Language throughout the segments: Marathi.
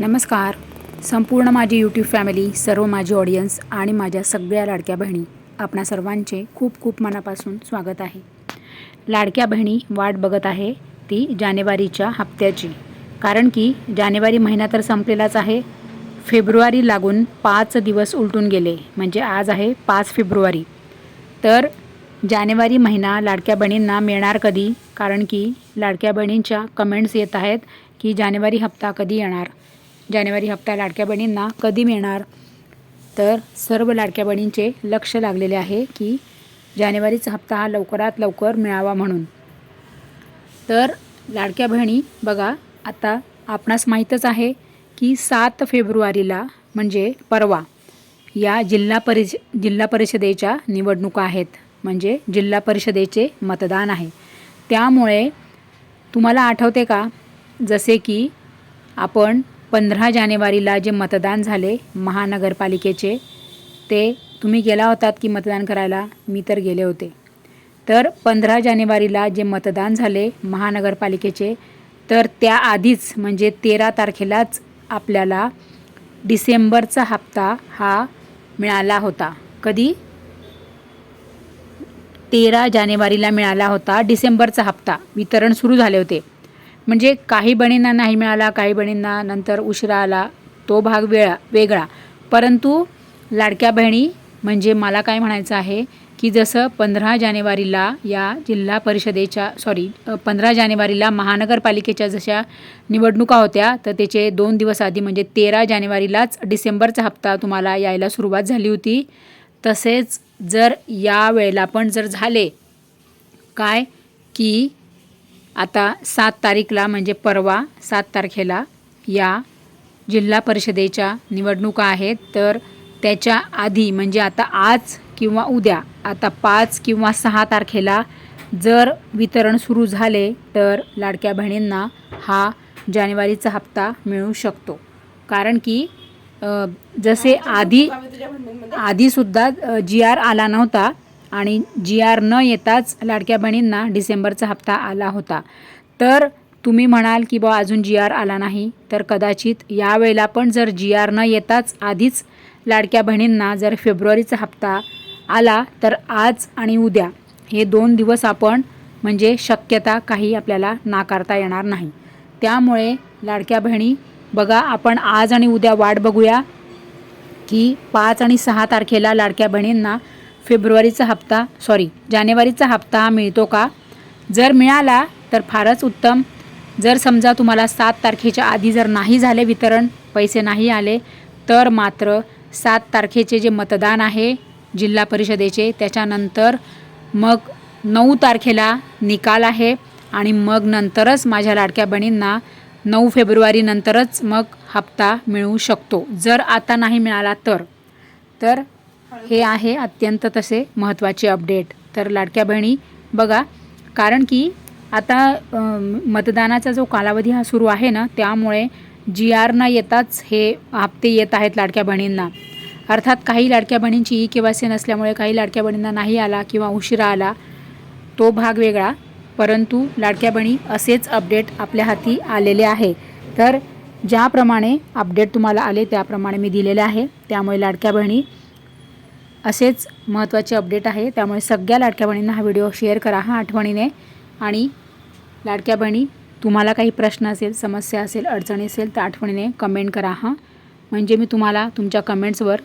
नमस्कार. संपूर्ण माझी यूट्यूब फॅमिली सर्व माझी ऑडियन्स आणि माझ्या सगळ्या लाडक्या बहिणी आपणा सर्वांचे खूप खूप मनापासून स्वागत आहे. लाडक्या बहिणी वाट बघत आहे ती जानेवारीच्या हप्त्याची. कारण की जानेवारी महिना तर संपलेलाच आहे. फेब्रुवारी लागून पाच दिवस उलटून गेले. म्हणजे आज आहे पाच फेब्रुवारी. तर जानेवारी महिना लाडक्या बहिणींना मिळणार कधी? कारण की लाडक्या बहिणींच्या कमेंट्स येत आहेत की जानेवारी हप्ता कधी येणार? जानेवारी हप्ता लाडक्या बहिणींना कधी मिळणार? तर सर्व लाडक्या बहिणींचे लक्ष लागलेले आहे की जानेवारीचा हप्ता हा लवकरात लवकर मिळावा म्हणून. तर लाडक्या बहिणी बघा आता आपणास माहीतच आहे की सात फेब्रुवारीला म्हणजे परवा या जिल्हा परिष जिल्हा परिषदेच्या निवडणुका आहेत. म्हणजे जिल्हा परिषदेचे मतदान आहे. त्यामुळे तुम्हाला आठवते का? जसे की आपण पंधरा जानेवारीला जे मतदान झाले महानगरपालिकेचे ते तुम्ही गेला होतात की मतदान करायला? मी तर गेले होते. तर पंधरा जानेवारीला जे मतदान झाले महानगरपालिकेचे तर त्याआधीच म्हणजे तेरा तारखेलाच आपल्याला डिसेंबरचा हप्ता हा मिळाला होता. कधी? तेरा जानेवारीला मिळाला होता डिसेंबरचा हप्ता. वितरण सुरू झाले होते. म्हणजे काही बहिणींना नाही मिळाला काही बहिणींना नंतर उशिरा आला तो भाग वेळा वेगळा. परंतु लाडक्या बहिणी म्हणजे मला काय म्हणायचं आहे की जसं पंधरा जानेवारीला या जिल्हा परिषदेच्या सॉरी पंधरा जानेवारीला महानगरपालिकेच्या जशा निवडणुका होत्या तर त्याचे दोन दिवस आधी म्हणजे तेरा जानेवारीलाच डिसेंबरचा हप्ता तुम्हाला यायला सुरुवात झाली होती. तसेच जर या वेळेला पण जर झाले काय की आता सात तारीखला म्हणजे परवा सात तारखेला या जिल्हा परिषदेच्या निवडणुका आहेत. तर त्याच्या आधी म्हणजे आता आज किंवा उद्या आता पाच किंवा सहा तारखेला जर वितरण सुरू झाले तर लाडक्या बहिणींना हा जानेवारीचा हप्ता मिळू शकतो. कारण की जसे आधी आधीसुद्धा जी आर आला नव्हता आणि जी आर न येताच लाडक्या बहिणींना डिसेंबरचा हप्ता आला होता. तर तुम्ही म्हणाल की बा अजून जी आर आला नाही तर कदाचित यावेळेला पण जर जी आर न येताच आधीच लाडक्या बहिणींना जर फेब्रुवारीचा हप्ता आला तर आज आणि उद्या हे दोन दिवस आपण म्हणजे शक्यता काही आपल्याला नाकारता येणार नाही. त्यामुळे लाडक्या बहिणी बघा आपण आज आणि उद्या वाट बघूया की पाच आणि सहा तारखेला लाडक्या बहिणींना फेब्रुवारीचा हप्ता सॉरी जानेवारीचा हप्ता मिळतो का? जर मिळाला तर फारच उत्तम. जर समजा तुम्हाला सात तारखेच्या आधी जर नाही झाले वितरण पैसे नाही आले तर मात्र सात तारखेचे जे मतदान आहे जिल्हा परिषदेचे त्याच्यानंतर मग नऊ तारखेला निकाल आहे आणि मग नंतरच माझ्या लाडक्या बहिणींना नऊ फेब्रुवारीनंतरच मग हप्ता मिळू शकतो. जर आता नाही मिळाला तर. तर हे आहे अत्यंत तसे महत्त्वाचे अपडेट. तर लाडक्या बहिणी बघा कारण की आता मतदानाचा जो कालावधी हा सुरू आहे ना त्यामुळे जी आर न येताच हे हप्ते येत आहेत लाडक्या बहिणींना. अर्थात काही लाडक्या बहिणींची ई के वाय सी नसल्यामुळे काही लाडक्या बहिणींना नाही आला किंवा उशिरा आला तो भाग वेगळा. परंतु लाडक्या बहिणी असेच अपडेट आपल्या हाती आलेले आहे. तर ज्याप्रमाणे अपडेट तुम्हाला आले त्याप्रमाणे मी दिलेले आहे. त्यामुळे लाडक्या बहिणी असेच महत्त्वाचे अपडेट आहे. त्यामुळे सगळ्या लाडक्या बहिणींना हा व्हिडिओ शेअर करा हा आठवणीने. आणि लाडक्या बहिणी तुम्हाला काही प्रश्न असेल समस्या असेल अडचणी असेल तर आठवणीने कमेंट करा हां. म्हणजे मी तुम्हाला तुमच्या कमेंट्सवर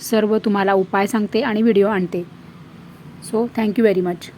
सर्व तुम्हाला उपाय सांगते आणि व्हिडिओ आणते. So thank you very much